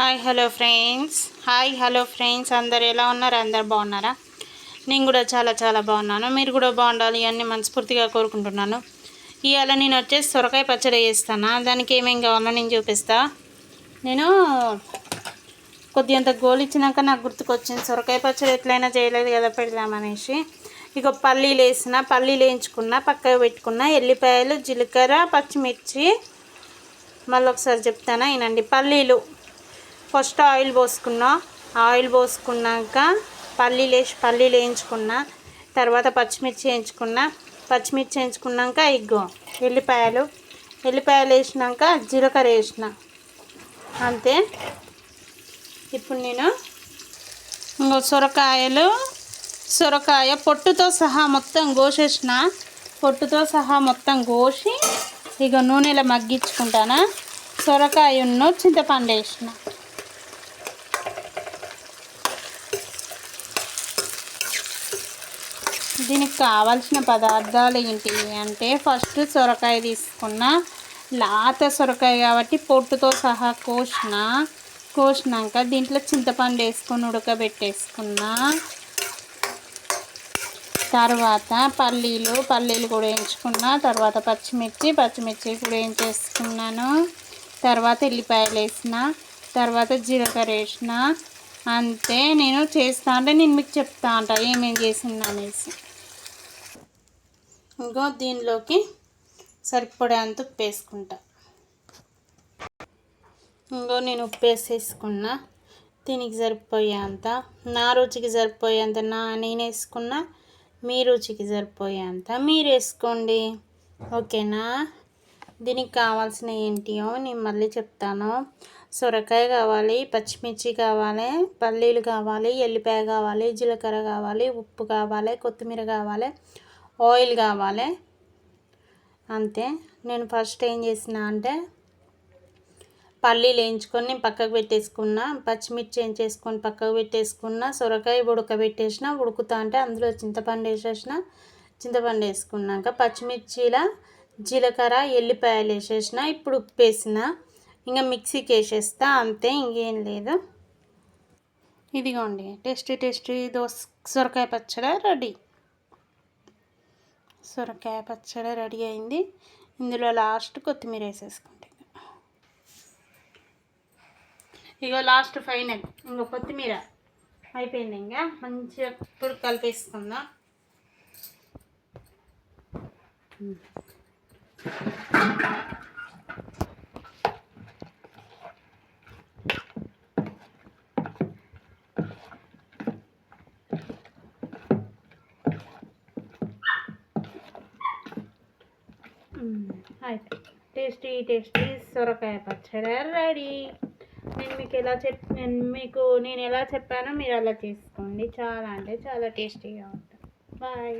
Hi hello friends hi hello friends అందరు ఎలా ఉన్నారు? అందరు బాగున్నారా? నేను కూడా చాలా చాలా బాగున్నాను. మీరు కూడా బాగుండాలి అని మనస్ఫూర్తిగా కోరుకుంటున్నాను. ఇవాళ నేను వచ్చేసి సొరకాయ పచ్చడి చేస్తాను? దానికి ఏమేమి కావాలో నేను చూపిస్తా. నేను కొద్దిగంత గోలు ఇచ్చినాక నాకు గుర్తుకొచ్చింది సొరకాయ పచ్చడి ఎట్లయినా చేయలేదు కదా పెడదామనేసి. ఇక పల్లీలు వేసిన పల్లీలు వేయించుకున్న పక్కకు పెట్టుకున్న ఎల్లిపాయలు జీలకర్ర పచ్చిమిర్చి. మళ్ళీ ఒకసారి చెప్తానా? ఏనండి పల్లీలు. ఫస్ట్ ఆయిల్ పోసుకున్నా. ఆయిల్ పోసుకున్నాక పల్లీలు వేసి పల్లీలు వేయించుకున్నా తర్వాత పచ్చిమిర్చి వేయించుకున్న. పచ్చిమిర్చి వేయించుకున్నాక ఇగ్గో ఎల్లిపాయలు. ఎల్లిపాయలు వేసినాక జీలకర్ర వేసిన. అంతే. ఇప్పుడు నేను ఇంకో సొరకాయలు సొరకాయ పొట్టుతో సహా మొత్తం కోసేసిన. పొట్టుతో సహా మొత్తం కోసి ఇక నూనెలో మగ్గించుకుంటానా. సొరకాయ చింతపండు వేసిన. దీనికి కావాల్సిన పదార్థాలు ఏంటి అంటే ఫస్ట్ సొరకాయ తీసుకున్న లాత సొరకాయ కాబట్టి పొట్టుతో సహా కోసిన కోసినాక దీంట్లో చింతపండు వేసుకొని ఉడకబెట్టేసుకున్నా. తర్వాత పల్లీలు పల్లీలు కూడా వేయించుకున్న. తర్వాత పచ్చిమిర్చి పచ్చిమిర్చి కూడా వేయించేసుకున్నాను. తర్వాత ఎల్లిపాయలు వేసిన తర్వాత జీలకర్ర వేసిన. అంతే నేను చేస్తా అంటే నేను మీకు చెప్తా అంట ఏమేం చేసిందనేసి. ఇంకో దీనిలోకి సరిపడేంత ఉప్పు వేసుకుంటా. ఇంకో నేను ఉప్పు వేసేసుకున్నా దీనికి సరిపోయేంత నా రుచికి సరిపోయేంత నా నేను వేసుకున్నా మీ రుచికి సరిపోయేంత మీరు వేసుకోండి. ఓకేనా? దీనికి కావాల్సిన ఏంటియో నేను మళ్ళీ చెప్తాను. సొరకాయ కావాలి పచ్చిమిర్చి కావాలి పల్లీలు కావాలి ఎల్లిపాయ కావాలి జీలకర్ర కావాలి ఉప్పు కావాలి కొత్తిమీర కావాలి. ఆయిల్ కావాలి. అంతే. నేను ఫస్ట్ ఏం చేసిన అంటే పల్లీలు వేయించుకొని పక్కకు పెట్టేసుకున్న పచ్చిమిర్చి వేయించేసుకొని పక్కకు పెట్టేసుకున్న సొరకాయ ఉడకబెట్టేసిన ఉడుకుతా అంటే అందులో చింతపండు వేసేసిన చింతపండు వేసుకున్నాక పచ్చిమిర్చిల జీలకర్ర ఎల్లిపాయలు వేసేసిన ఇప్పుడు ఉప్పు వేసిన. ఇంకా మిక్సీకి వేసేస్తా అంతే ఇంకేం లేదు. ఇదిగోండి టేస్టీ టేస్టీ దోస సొరకాయ పచ్చడి రెడీ. సొరకాయ పచ్చడి రెడీ అయింది. ఇందులో లాస్ట్ కొత్తిమీర వేసేసుకుంటాం ఇగో లాస్ట్ ఫైనల్. ఇంకో కొత్తిమీర అయిపోయింది ఇంకా. మంచిగా ఇప్పుడు కలిపేసుకుందాం. అయితే టేస్టీ టేస్టీ సొరకాయ పచ్చడి రెడీ. నేను మీకు ఎలా చెప్ నేను మీకు నేను ఎలా చెప్పానో మీరు అలా చేసుకోండి. చాలా అంటే చాలా టేస్టీగా ఉంటుంది. బాయ్.